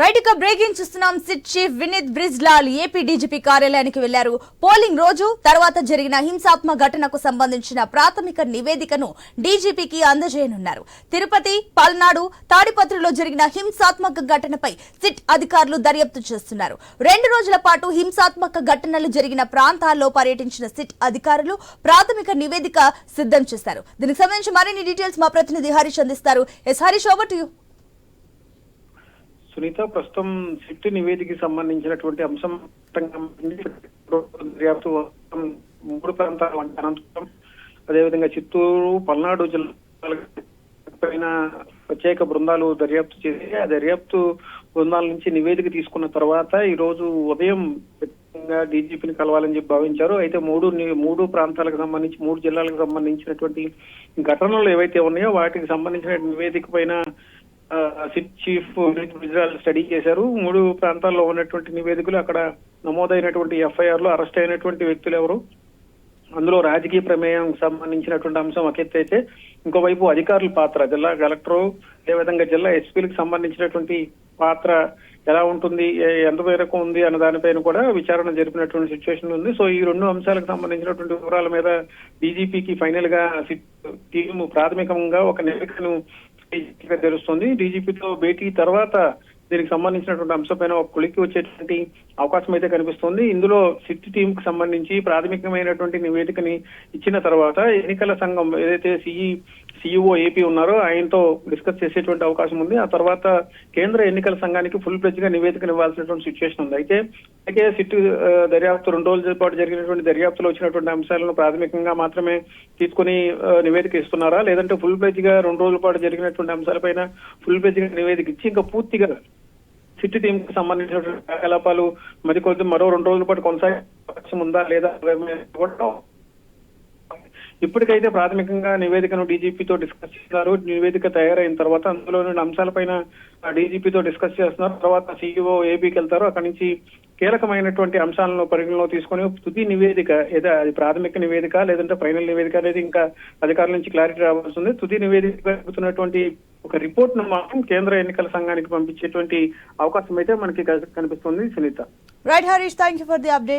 Right ఇక breaking చూస్తున్నాం. SIT chief Vineet Brijlal AP DGP కార్యాలయానికి వెళ్ళారు. పోలింగ్ రోజు తర్వాత జరిగిన హింసాత్మక ఘటనకు సంబంధించిన ప్రాథమిక నివేదికను డీజీపీకి అందజేయనున్నారు. తిరుపతి పల్నాడు తాడిపత్రిలో జరిగిన హింసాత్మక ఘటనపై సిట్ అధికారులు దర్యాప్తు చేస్తున్నారు. రెండు రోజుల పాటు హింసాత్మక ఘటనలు జరిగిన ప్రాంతాల్లో పర్యటించిన సిట్ అధికారులు ప్రాథమిక నివేదిక సిద్ధం చేశారు. దీనికి సంబంధించి మరిన్ని డీటెయిల్స్ మా ప్రతినిధి హరీష్ అందిస్తారు. Yes Harish over to you Sunitha ప్రస్తుతం సిట్ నివేదికకి సంబంధించినటువంటి అంశం దర్యాప్తు మూడు ప్రాంతాలు అంటే అనంతపురం అదేవిధంగా చిత్తూరు పల్నాడు జిల్లా పైన ప్రత్యేక బృందాలు దర్యాప్తు చేసి ఆ దర్యాప్తు బృందాల నుంచి నివేదిక తీసుకున్న తర్వాత ఈ రోజు ఉదయం డీజీపీని కలవాలని చెప్పి భావించారు. అయితే మూడు మూడు ప్రాంతాలకు సంబంధించి మూడు జిల్లాలకు సంబంధించినటువంటి ఘటనలు ఏవైతే ఉన్నాయో వాటికి సంబంధించిన నివేదిక పైన SIT chief Vineet Gujral study చేశారు. మూడు ప్రాంతాల్లో ఉన్నటువంటి నివేదికలు అక్కడ నమోదైనటువంటి ఎఫ్ఐఆర్లో అరెస్ట్ అయినటువంటి వ్యక్తులు ఎవరు? అందులో రాజకీయ ప్రమేయం సంబంధించినటువంటి అంశం ఒక అయితే ఇంకోవైపు అధికారుల పాత్ర జిల్లా కలెక్టర్ అదేవిధంగా జిల్లా ఎస్పీలకు సంబంధించినటువంటి పాత్ర ఎలా ఉంటుంది ఎంత మేరకు ఉంది అన్న దానిపైన కూడా విచారణ జరిపినటువంటి సిచ్యువేషన్ ఉంది. సో ఈ రెండు అంశాలకు సంబంధించినటువంటి వివరాల మీద డీజీపీకి ఫైనల్గా టీం ప్రాథమికంగా ఒక నివేదికను తెలుస్తుంది డీజీపీతో భేటీ తర్వాత దీనికి సంబంధించినటువంటి అంశంపైన ఒక కొలిక్కి వచ్చేటువంటి అవకాశం అయితే కనిపిస్తుంది. ఇందులో సిట్ టీం కు సంబంధించి ప్రాథమికమైనటువంటి నివేదికని ఇచ్చిన తర్వాత ఎన్నికల సంఘం ఏదైతే సిఈ సిఇఓ ఏపీ ఉన్నారో ఆయనతో డిస్కస్ చేసేటువంటి అవకాశం ఉంది. ఆ తర్వాత కేంద్ర ఎన్నికల సంఘానికి ఫుల్ ప్లెజ్గా నివేదికను ఇవ్వాల్సినటువంటి సిచ్యువేషన్ ఉంది. అయితే అయితే సిట్ దర్యాప్తు రెండు రోజుల పాటు జరిగినటువంటి దర్యాప్తులో వచ్చినటువంటి అంశాలను ప్రాథమికంగా మాత్రమే తీసుకుని నివేదిక ఇస్తున్నారా? లేదంటే ఫుల్ ప్లెజ్గా రెండు రోజుల పాటు జరిగినటువంటి అంశాలపైన ఫుల్ ప్లెజ్గా నివేదిక ఇచ్చి ఇంకా పూర్తిగా సిటీ టీమ్కి సంబంధించిన కార్యకలాపాలు మరి కొద్ది మరో రెండు రోజుల పాటు కొనసాగే అవకాశం ఉందా లేదా ఇప్పటికైతే ప్రాథమికంగా నివేదికను డీజీపీతో డిస్కస్ చేస్తున్నారు. నివేదిక తయారైన తర్వాత అందులోని అంశాలపైన డీజీపీతో డిస్కస్ చేస్తున్నారు. తర్వాత సీఈఓ ఏపీకి వెళ్తారు. అక్కడి నుంచి కీలకమైనటువంటి అంశాలను పరిగణలో తీసుకొని తుది నివేదిక ఏదో అది ప్రాథమిక నివేదిక లేదంటే ఫైనల్ నివేదిక అనేది ఇంకా అధికారుల నుంచి క్లారిటీ రావాల్సి ఉంది. తుది నివేదిక ఒక రిపోర్ట్ను మాత్రం కేంద్ర ఎన్నికల సంఘానికి పంపించేటువంటి అవకాశం అయితే మనకి కనిపిస్తుంది Sunitha. Right Harish thank you for the update